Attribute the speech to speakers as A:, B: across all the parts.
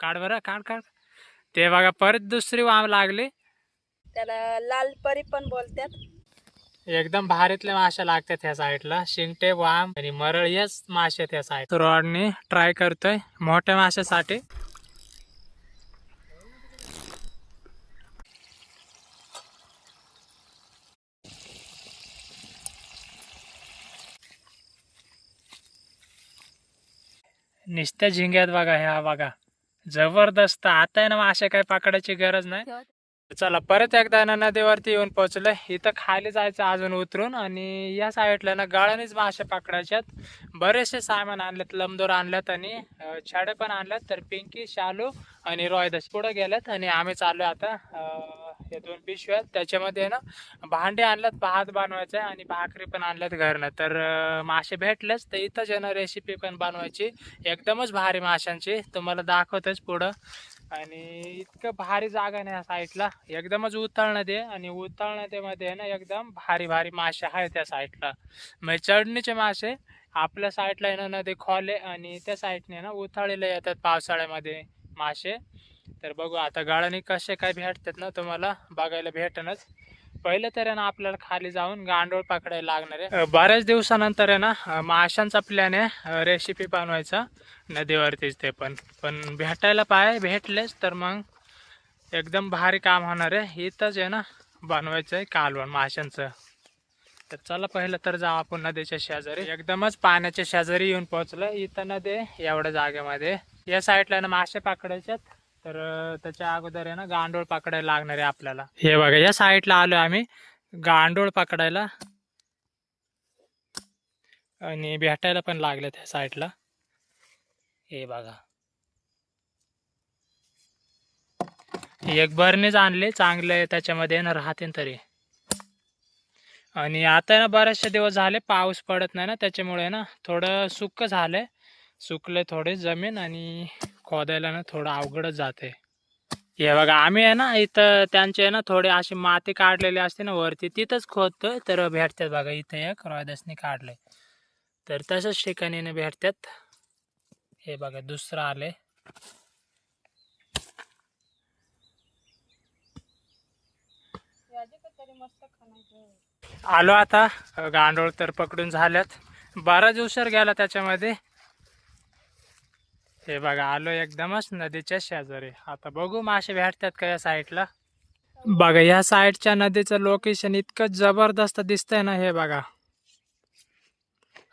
A: काढ बरं काढ काढ. ते बघा परत दुसरी वाम लागली.
B: त्याला लाल परी पण बोलतात
A: एकदम भारीतले मासे लागतात ह्या साईडला. शिंगटे वाम आणि मरळ हेच मासे त्या साईड. रॉडने ट्राय करतोय मोठ्या माशासाठी नुसत्या झिंग्यात बघा ह्या बघा. जबरदस्त. आता आहे ना मासे काय पकडायची गरज नाही. चला परत एकदा ना नदीवरती येऊन पोहोचलोय. इथं खाली जायचं अजून उतरून आणि या साईडला ना गाळानेच मासे पकडायच्यात बरेचसे सामान आणलेत लमदोर आणल्यात आणि छाडे पण आणल्यात तर पिंकी शालू आणि रॉयदस पुढे गेल्यात आणि आम्ही चाललोय आता अं, हे दोन पिशव्या आहेत. त्याच्यामध्ये ना भांडे आणल्यात भात बनवायचं आणि भाकरी पण आणल्यात घरनं. तर मासे भेटलेच तर इथंच आहे ना रेसिपी पण बनवायची. एकदमच भारी माशांची. तुम्हाला दाखवतच पुढं. आणि इतकं भारी जागा नाही या साईडला एकदमच उताळ नदी आहे आणि उताळ नदीमध्ये आहे ना एकदम भारी भारी मासे आहेत त्या साईडला म्हणजे चढणीचे मासे आपल्या साईडला आहे ना नदी खोले आणि त्या साईडने ना उथळीला येतात पावसाळ्यामध्ये मासे. तर बघू आता गाळाने कसे काय भेटतात ना तुम्हाला बघायला भेटणच पहिलं तर आहे ना आपल्याला खाली जाऊन गांडोळ पकडायला लागणार आहे. बऱ्याच दिवसानंतर आहे ना माशांचा प्लॅन आहे रेसिपी बनवायचा. नदीवरतीच ते पण. पण भेटायला पाय भेटलेच तर मग एकदम भारी काम होणार आहे. इथंच आहे ना बनवायचं आहे कालवण माशांचं. तर चला पहिलं तर जाऊ आपण नदीच्या शेजारी. एकदमच पाण्याच्या शेजारी येऊन पोहोचलं इथं नदी आहे एवढ्या जागेमध्ये. या साईडला ना मासे पकडायच्यात तर त्याच्या अगोदर आहे ना गांडोळ पकडायला लागणार आहे आपल्याला. हे बघा या साईडला आलो आम्ही. गांडोळ पकडायला. आणि भेटायला पण लागले त्या साईडला. हे बघा. एक बरणेच आणले चांगले त्याच्यामध्ये ना राहते तरी. आणि आता ना बरेचसे दिवस झाले पाऊस पडत नाही ना त्याच्यामुळे ना थोडं सुक्क झालंय. सुकले थोडे जमीन आणि खोदायला ना थोडं अवघडच जाते. हे बघा आम्ही आहे ना इथं त्यांचे आहे ना थोडे अशी माती काढलेली असते ना वरती तिथंच खोदतोय तर भेटतात बघा इथं एक रॉयदसने काढले तर तशाच ठिकाणीनं भेटतात. हे बघा दुसरं आले आलो आता. गांडोळ तर पकडून झाल्यात. बराच उशीर गेला त्याच्यामध्ये. हे बघा आलो एकदमच नदीच्या शेजारी. आता बघू मासे भेटतात का या साईडला. बघा या साईडच्या नदीचं लोकेशन इतकं जबरदस्त दिसतंय ना हे बघा.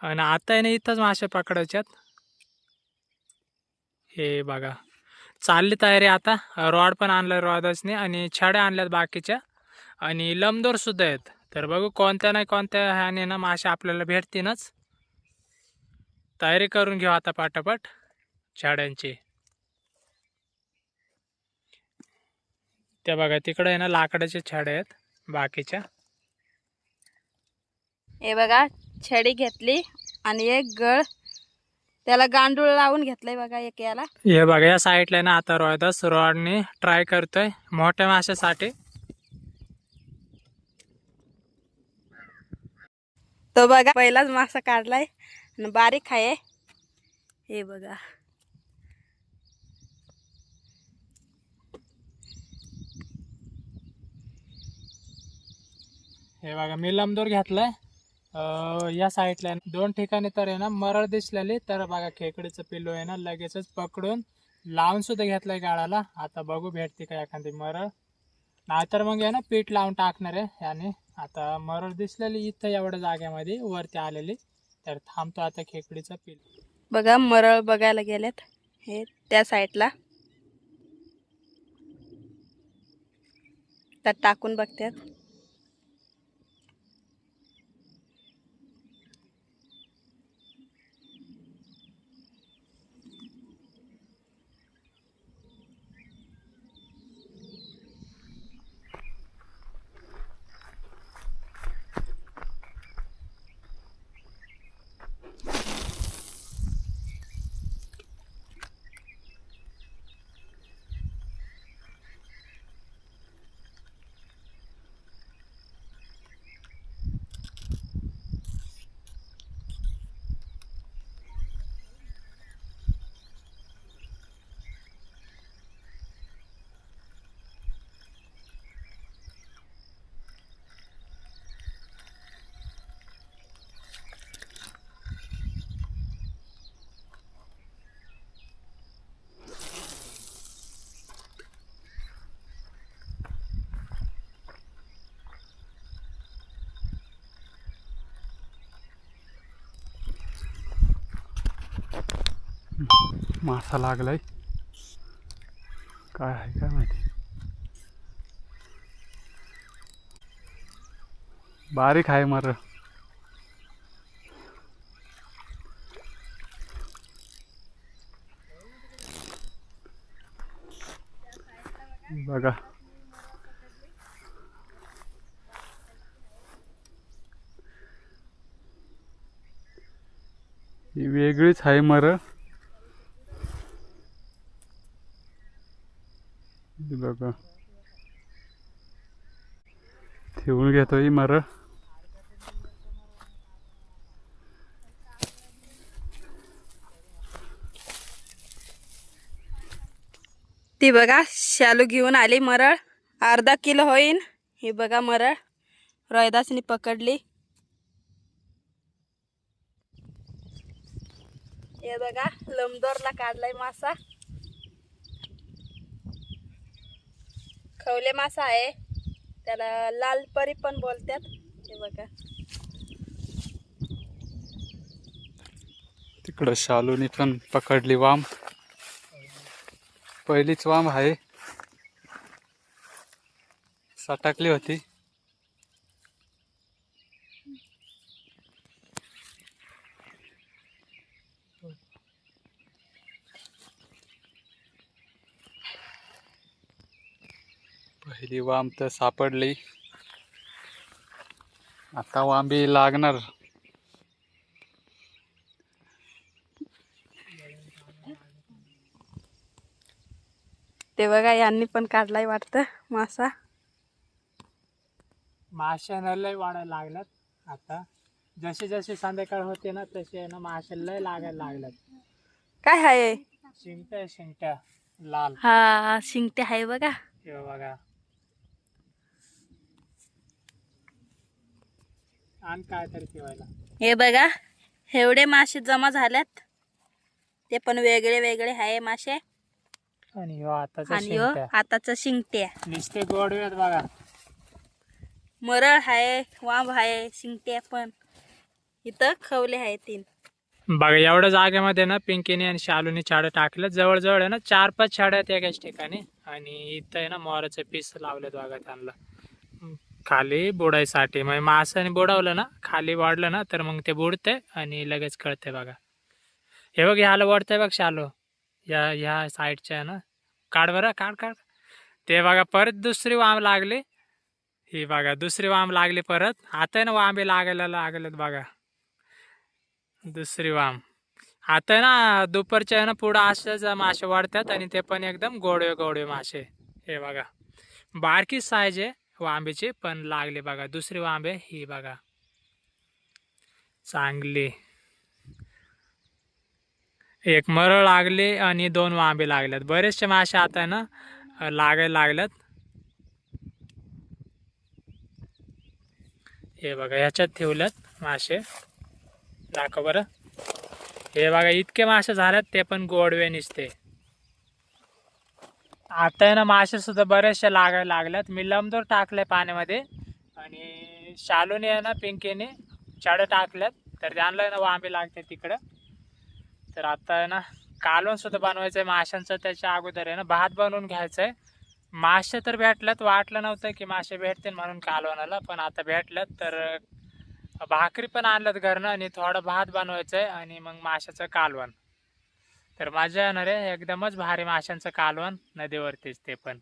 A: आणि आता आहे ना इथंच मासे पकडायच्यात. हे बघा चालली तयारी आता. रॉड पण आणलं रॉडसने आणि छड्या आणल्यात बाकीच्या. आणि लमदोर सुद्धा आहेत. तर बघू कोणत्या नाही कोणत्या ह्याने ना मासे आपल्याला भेटतीनच तयारी करून घेऊ आता पाटापट. छड्यांची त्या बघा तिकडे आहे ना लाकडाचे छडे आहेत बाकीच्या.
B: हे बघा छडी घेतली आणि एक गळ त्याला गांडूळ लावून घेतलंय बघा एक याला.
A: हे बघा या साईडला ना आता रोहिदास रॉडने ट्राय करतोय मोठ्या माशासाठी.
B: तो बघा पहिलाच मासा काढलाय आणि बारीक आहे. हे बघा.
A: हे बघा मी लमदोर घातलाय. या साईडला दोन ठिकाणी तर आहे ना मरळ दिसलेली. तर बघा खेकडीचं पिल्लू आहे ना लगेचच पकडून लावून सुद्धा घेतलंय गाळाला. आता बघू भेटते का एखादी मरळ. नाहीतर मग आहे ना पीठ लावून टाकणार आहे याने. आता मरळ दिसलेली इथं एवढ्या जागेमध्ये वरती आलेली. तर थांबतो आता खेकडीचं पिल्लू.
B: बघा मरळ बघायला गेलेत. हे त्या साईडला. त्यात टाकून बघतात.
C: मासा लागलाय. काय आहे काय माहिती? बारीक आहे मर. बघा. ही वेगळीच आहे मर हे बघा. ठेवून घेतो ही मर.
B: ती बघा शालू घेऊन आली मरळ. अर्धा किलो होईन. ही बघा मरळ. रोहिदासनी पकडली. हे बघा लंबदोरला काढलाय मासा. खवले मासा आहे. त्याला लाल परी पण बोलतात. हे बघा.
C: तिकडं शालूनी पण पकडली वाम. पहिलीच वाम आहे. सटकली होती. पहिली वाम तर सापडली. आता वांबी लागणार.
B: ते बघा यांनी पण काढलाय वाटतं मासा.
A: माशांना लय वाढायला लागल्यात. आता जसे जसे संध्याकाळ होते ना तसे ना मासे लय लागायला लागल्यात.
B: काय आहे
A: शिंगट्या शिंगट्या लाल.
B: हा शिंगटे आहे बघा.
A: हे बघा. आणि काय तरी ठेवायला.
B: हे बघा एवढे मासे जमा झाल्यात. ते पण वेगळे वेगळे आहे मासे.
A: आणि ह्यो आताचा
B: आणि हो
A: शिंगट्या.
B: आताच शिंगटे
A: नुसते गोडवेत बघा.
B: मरळ आहे वांब आहे शिंगटे पण. इथं खवले आहे तीन.
A: बघा एवढ्या जागेमध्ये ना पिंकीने आणि शालूने छाडं टाकलं जवळजवळ आहे ना चार पाच छाड्या आहेत एकाच ठिकाणी. आणि इथं आहे ना मोराचे पीस लावलेत बघा त्यांना. खाली बुडायसाठी. म्हणजे मासाने बुडवलं ना खाली वाढलं ना तर मग ते बुडते आणि लगेच कळते बघा. हे बघ ह्याला वाढतंय बघ शालो. या ह्या साईडच्या आहे ना. काढ बरं काढ काढ. ते बघा परत दुसरी वाम लागली. ही बघा दुसरी वाम लागली परत. आता आहे ना वांबे लागायला लागलेत बघा. दुसरी वाम आता आहे ना दुपारच्या आहे ना पुढं असेच मासे वाढतात आणि ते पण एकदम गोडवे गोडवे मासे. हे बघा. बारकी साईज आहे. हो, वांब्याचे पण लागले बघा. दुसरे वांबे ही बघा. चांगली. एक मरळ लागली आणि दोन वांबे लागल्यात बरेचसे मासे आता आहे ना लागायला लागल्यात हे बघा ह्याच्यात ठेवल्यात मासे. दाखव बरं. हे बघा इतके मासे झाल्यात ते पण गोडवे निसते. आता आहे ना मासे सुद्धा बरेचसे लागायला लागल्यात. मी लंबदोर टाकले पाण्यामध्ये. आणि शालूने आहे ना पिंकीने चड टाकल्यात. तर त्यांना आहे ना वांबे लागते तिकडं. तर आता आहे ना कालवण सुद्धा बनवायचं आहे माशांचं. त्याच्या अगोदर आहे ना भात बनवून घ्यायचं आहे मासे तर भेटल्यात वाटलं नव्हतं की मासे भेटतील म्हणून कालवणाला पण आता भेटल्यात. तर भाकरी पण आणल्यात घरनं आणि थोडं भात बनवायचं आहे आणि मग माशाचं कालवण. तर मजा येणार आहे एकदमच भारी माशांचं कालवण नदीवरतीच ते पण.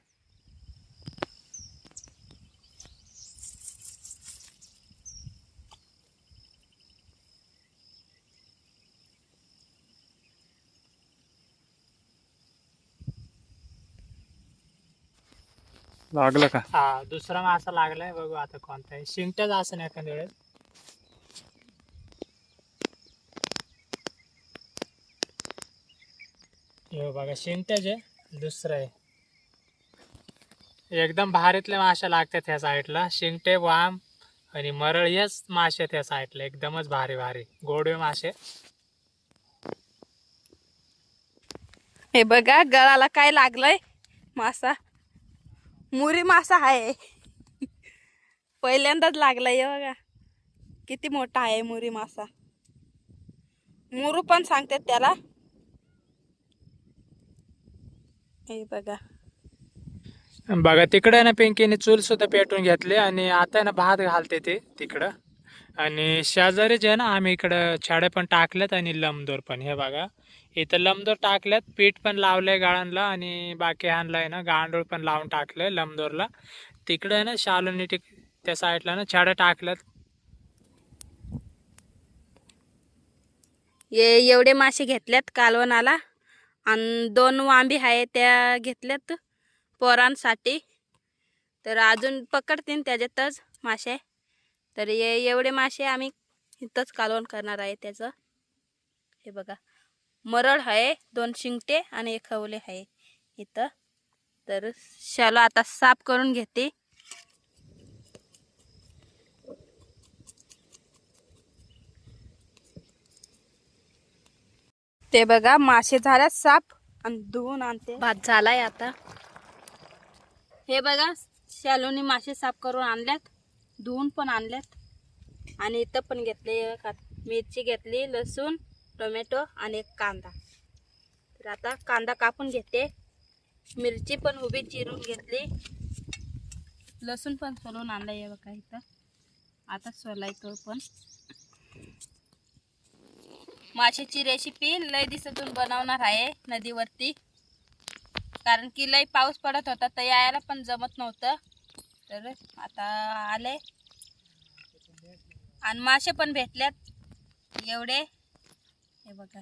C: लागलं का?
A: हा दुसरा मासा लागलाय बघू आता कोणता आहे. असं नाही एखाद्या वेळेस. हे बघा शिंगट्याच आहे दुसरं आहे. एकदम भारीतले मासे लागतात ह्या साईडला शिंगटे वाम आणि मरळ हेच मासे त्या साईडला एकदमच भारी भारी. गोडवे मासे.
B: हे बघा गळाला काय लागलंय? मासा. मुरी मासा आहे. पहिल्यांदाच लागलाय बघा. किती मोठा आहे मुरी मासा. मुरू पण सांगतात त्याला. हे बघा.
A: बघा तिकडे ना पिंकीने चूल सुद्धा पेटून घेतली आणि आता आहे ना भात घालते ते तिकडं. आणि शेजारी जे आहे ना आम्ही इकडं छाडे पण टाकल्यात आणि लमदोर पण. हे बघा इथं लमदोर टाकल्यात पीठ पण लावलंय गाळांना आणि बाकी आणलाय ना गांडूळ पण लावून टाकलंय लमदोरला. तिकडे आहे ना शालूनी टिक त्या साईडला ना छाड्या टाकल्यात.
B: ये एवढे मासे घेतल्यात कालवणाला आणि दोन वांबी आहे त्या घेतल्यात पोरांसाठी. तर अजून पकडतीन त्याच्यातच मासे. तर ये एवढे मासे आम्ही इथंच कालवण करणार आहे त्याचं. हे बघा. मरळ आहे दोन शिंगटे आणि एक खवले आहे इथं. तर शालो आता साफ करून घेते. ते बघा मासे झाल्यात साफ आणि धुवून आणते. भात झालाय आता. हे बघा शालूनी मासे साफ करून आणल्यात. धुवून पण आणल्यात. आणि इथं पण घेतले मिरची घेतली लसूण टोमॅटो आणि कांदा. तर आता कांदा कापून घेते. मिरची पण उभी चिरून घेतली. लसूण पण सोलून आणलाय हे बघा इथं. आता सोलायचं पण. माशाची रेसिपी लय दिवसातून बनवणार आहे नदीवरती. कारण की लय पाऊस पडत होता तर यायला पण जमत नव्हतं. तर आता आले. आणि मासे पण भेटल्यात. एवढे. हे बघा.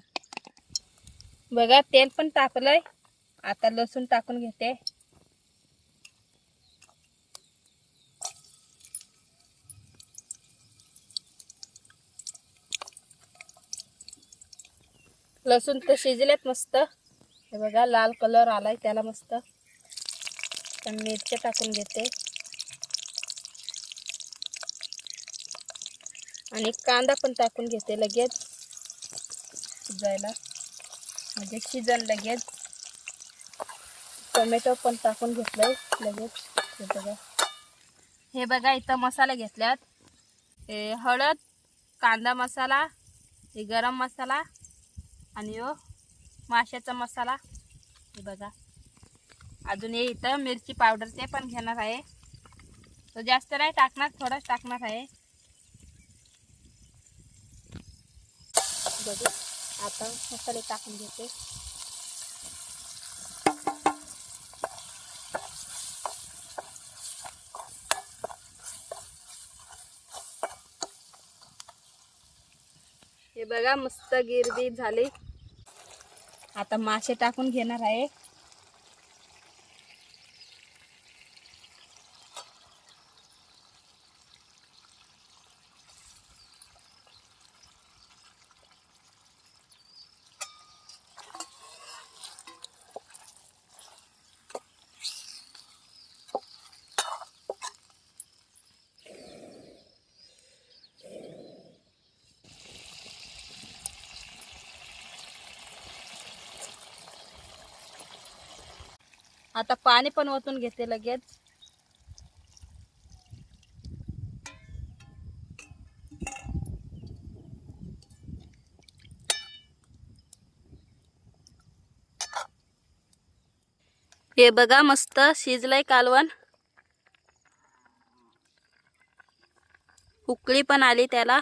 B: बघा तेल पण टाकलंय. आता लसूण टाकून घेते. लसूण तर शिजलेत मस्त. हे बघा लाल कलर आलाय त्याला मस्त. तर मिरच्या टाकून घेते. आणि कांदा पण टाकून घेते लगेच. शिजायला. म्हणजे शिजन लगेच. टोमॅटो पण टाकून घेतलंय लगेच. हे बघा. हे बघा इथं मसाले घेतल्यात. हे हळद कांदा मसाला हे गरम मसाला. आणि हो माशाचा मसाला. हे बघा. अजून हे इथं मिरची पावडर ते पण घेणार आहे. तो जास्त नाही टाकणार थोडाच टाकणार आहे. बघू. आता मसाले टाकून घेते. हे बघा मस्त गिरदी झाली. आता मासे टाकून घेणार आहे. आता पाणी पण ओतून घेते लगेच. हे बघा मस्त शिजलंय कालवण. उकळी पण आली त्याला.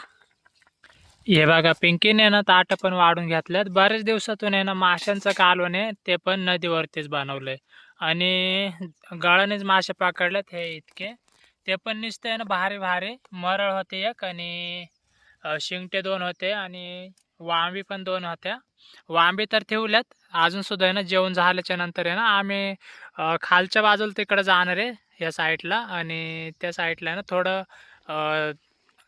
A: हे बघा पिंकीने ना ताट पण वाढून घेतल्यात. बरेच दिवसातून आहे ना माशांचं कालवण आहे ते पण नदीवरतीच बनवलंय. आणि गळानेच मासे पकडलेत हे इतके. ते पण नुसते ना भारी भारी. मरळ होते एक आणि शिंगटे दोन होते आणि वांबी पण दोन होत्या. वांबी तर ठेवल्यात. अजून सुद्धा आहे ना जेवण झाल्याच्यानंतर आहे ना आम्ही खालच्या बाजूला तिकडं जाणार आहे या साईडला. आणि त्या साईडला आहे ना थोडं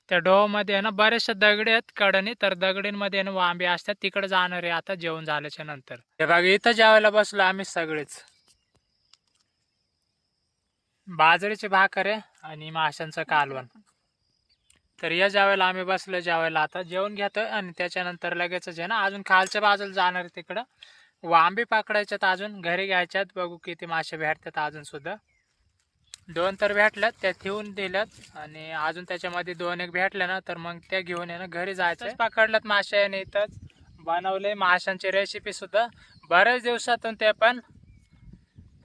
A: त्या डोमध्ये आहे ना बरेचसे दगडी आहेत कडणी तर दगडींमध्ये आहे ना वांबी असतात. तिकडे जाणार आहे आता जेवण झाल्याच्यानंतर. हे बघा इथं जेवायला बसलो आम्ही सगळेच. बाजरीची भाकर आहे आणि माशांचं कालवण. तर या ज्यावेळेला आम्ही बसलो ज्यावेळेला आता. जेवण घेतोय आणि त्याच्यानंतर लगेचच आहे ना अजून खालच्या बाजूला जाणार तिकडं. वांबी पकडायच्यात अजून घरी घ्यायच्यात. बघू किती मासे भेटतात अजून सुद्धा. दोन तर भेटल्यात त्या ठेवून दिल्यात. आणि अजून त्याच्यामध्ये दोन एक भेटल्या ना तर मग त्या घेऊन येणं घरी जायचं पकडल्यात मासे आणि इथंच. बनवले माशांची रेसिपी सुद्धा. बऱ्याच दिवसातून ते पण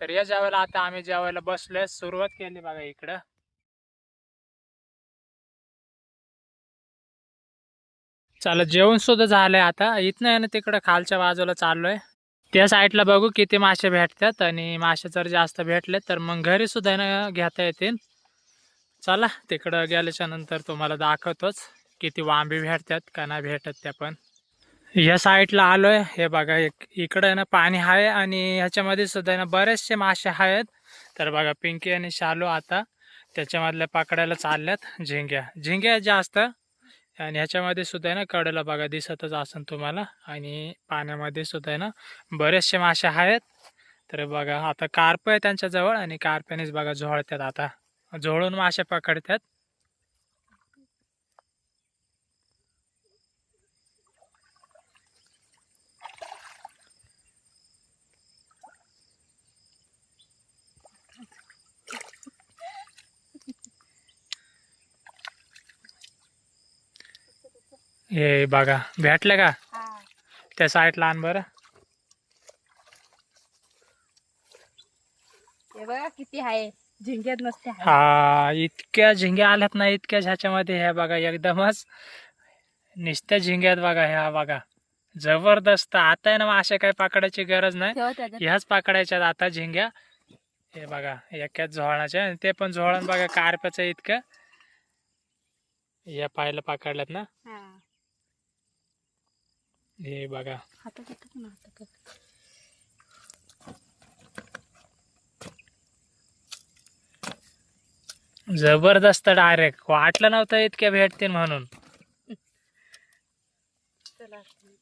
A: तर या जेवायला आता आम्ही जेवायला बसलोय सुरुवात केली बघा इकडं. चला जेवण सुद्धा झालंय आता. इथनं आहे ना तिकडं खालच्या बाजूला चाललोय. त्या साईडला बघू किती मासे भेटतात आणि मासे जर जास्त भेटले तर मग घरी सुद्धा ना घेता येतील. चला तिकडं गेल्याच्यानंतर तुम्हाला दाखवतोच किती वांबी भेटतात का नाही भेटत त्या पण. या साईडला आलोय. हे बघा एक इकडे ना पाणी आहे आणि ह्याच्यामध्ये सुद्धा आहे ना बरेचसे मासे आहेत. तर बघा पिंकी आणि शालू आता त्याच्यामधल्या पकडायला चालल्यात. झिंग्या झिंग्या जास्त. आणि ह्याच्यामध्ये सुद्धा आहे ना कडेला बघा दिसतच असेल तुम्हाला. आणि पाण्यामध्ये सुद्धा आहे ना बरेचसे मासे आहेत. तर बघा आता कार्प आहे त्यांच्याजवळ आणि कार्प्यानेच बघा झोळतात आता. झोळून मासे पकडतात. हे बघा. भेटले का? त्या साईडला आण बरं.
B: हे बघा किती आहे. झिंग्यात नसते.
A: हा इतक्या झिंग्या आल्यात ना इतक्या ह्याच्यामध्ये ह्या बघा एकदमच नुसत्या झिंग्यात बघा ह्या बघा. जबरदस्त. आता आहे ना मासे काय पकडायची गरज नाही.
B: ठेव त्याच्यात.
A: ह्याच पकडायच्यात आता झिंग्या. हे बघा एकाच झोळाच्या आणि ते पण झोळण बघा कार्प्याचं इतकं. या पायला पकडल्यात ना.
B: हा.
A: हे बघा.
B: हातात ना, हातात.
A: जबरदस्त डायरेक्ट वाटलं नव्हतं इतक्या भेटतील म्हणून.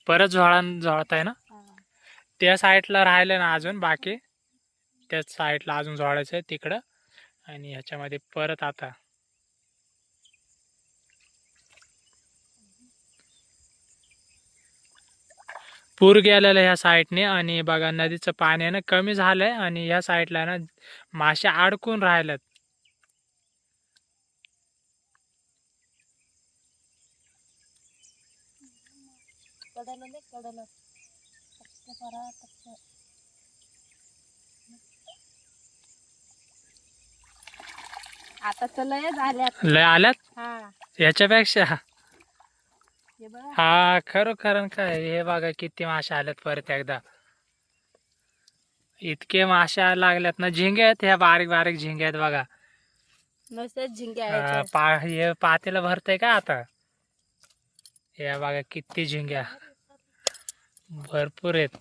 A: परत झोळान झोळत आहे ना. त्या साईडला राहिले ना अजून बाकी. त्याच साईडला अजून जोडायचं आहे तिकडं. आणि ह्याच्यामध्ये परत आता. पूर गेलेला ह्या साईडने आणि बघा नदीचं पाणी ना कमी झालंय आणि ह्या साईडला ना मासे अडकून राहिलेत.
B: आता तर लय झाल्यात.
A: लय आल्यात?
B: हा.
A: ह्याच्यापेक्षा
B: हे
A: खरोखर काय हे बघा किती मासे आल्यात परत एकदा. इतके मासे लागल्यात ना झिंगे आहेत ह्या बारीक बारीक झिंगे आहेत बघा.
B: झिंग्या
A: पा हे पातेला भरतय का आता? हे बघा किती झिंग्या. भरपूर आहेत.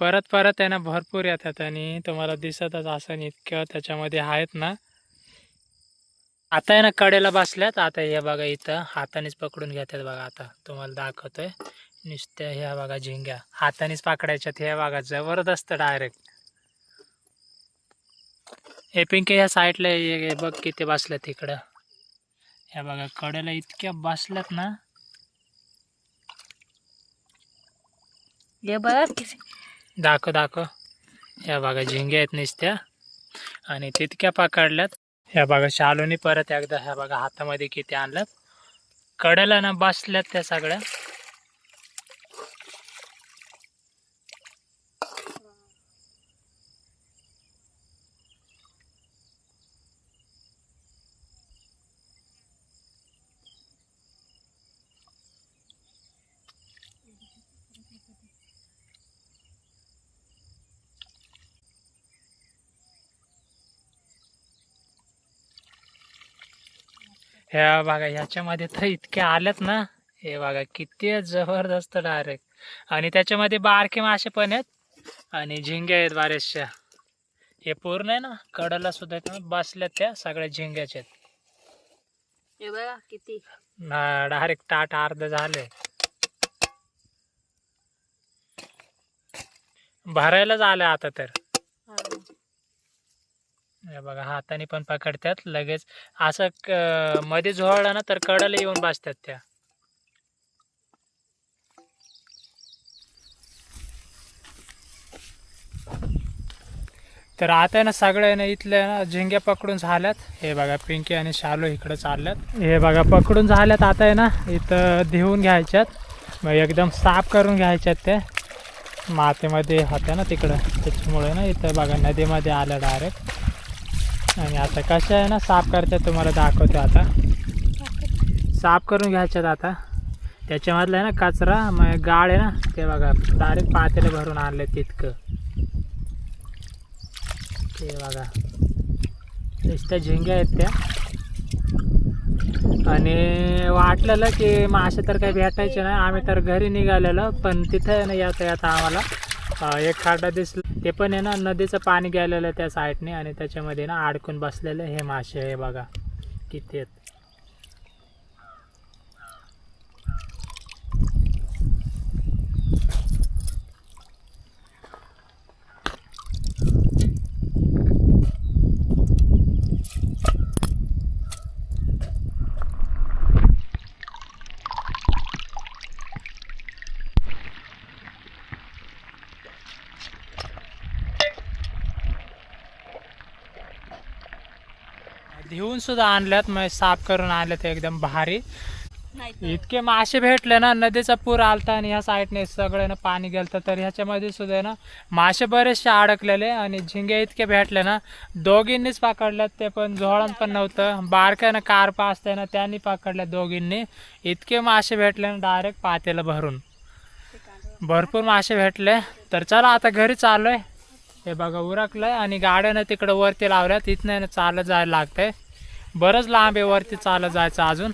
A: परत परत त्यांना ना भरपूर येतात आणि तुम्हाला दिसतच असं इतकं त्याच्यामध्ये आहेत ना. आता आहे ना कडेला बसल्यात. आता हे बघा इथं हातानेच पकडून घेतात बघा आता. तुम्हाला दाखवतोय. नुसत्या ह्या बघा झिंग्या. हातानेच पकडायच्यात. ह्या बघा जबरदस्त डायरेक्ट हे पिंके ह्या साईडला हे बघ किती बसल्यात तिकडं. ह्या बघा कडेला इतक्या बसल्यात ना.
B: हे बघा
A: दाखव दाखव. ह्या बघा झिंग्या आहेत नुसत्या. आणि तितक्या पकडल्यात. ह्या बघा शालूनी परत एकदा ह्या बघा हातामध्ये किती आणल्यात. कडेला ना बसल्यात त्या सगळ्या. ह्या बघा ह्याच्यामध्ये तर इतके आल्यात ना. हे बघा किती जबरदस्त डायरेक्ट आणि त्याच्यामध्ये बारके मासे पण आहेत. आणि झिंग्या आहेत बऱ्याचशा. हे पूर्ण आहे ना कडला सुद्धा बसल्यात त्या सगळ्या झिंग्याच्या आहेत.
B: हे बघा किती.
A: डायरेक्ट ताट अर्ध झाले. भरायलाच आलं आता तर. बघा हाताने पण पकडतात लगेच असं मध्ये झोळला ना तर कडाला येऊन बसतात त्या. तर आता ना सगळे ना इथल्या ना झिंग्या पकडून झाल्यात. हे बघा पिंकी आणि शालू इकडे चालल्यात. हे बघा पकडून झाल्यात आता आहे ना इथं धुवून घ्यायच्यात. मग एकदम साफ करून घ्यायच्यात ते मातीमध्ये होत्या ना तिकडं त्याच्यामुळे ना इथं बघा नदीमध्ये आलं डायरेक्ट आणि आता कसं आहे ना साफ करतात तुम्हाला दाखवतो आता. साफ करून घ्यायच्यात आता. त्याच्यामधलं आहे ना कचरा मग गाळ आहे ना ते बघा डायरेक्ट पातेलं भरून आणले तितकं. ते बघा. नुसत्या झिंग्या आहेत त्या. आणि वाटलेलं की मासे तर काही भेटायचे नाही. आम्ही तर घरी निघालेलो पण तिथं आहे ना येतं येता आम्हाला एक खाडा दिसला. ते पण आहे ना नदीचं पाणी गेलेलं त्या साईडने आणि त्याच्यामध्ये ना अडकून बसलेले हे मासे हे बघा. किती आहेत. धुवून सुद्धा आणल्यात मग साफ करून आणल्यात एकदम भारी. इतके मासे भेटले ना नदीचा पूर आलता आणि ह्या साईडने सगळे ना पाणी गेलतं. तर ह्याच्यामध्ये सुद्धा आहे ना मासे बरेचसे अडकलेले आणि झिंगे इतके भेटले ना दोघींनीच पकडल्यात. ते पण झोळण पण नव्हतं. बारकानं कारपा असते ना त्यांनी पकडल्या दोघींनी. इतके मासे भेटले ना डायरेक्ट पातेला भरून. भरपूर मासे भेटले. तर चला आता घरी चाललोय. हे बघा उरकलंय आणि गाड्यानं तिकडं वरती लावल्या. तिथनं ना चालत जायला लागतंय. बरंच लांब आहे वरती चालत जायचं अजून.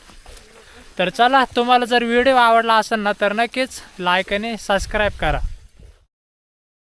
A: तर चला तुम्हाला जर व्हिडिओ आवडला असेल ना तर नक्कीच लाईक आणि सबस्क्राईब करा.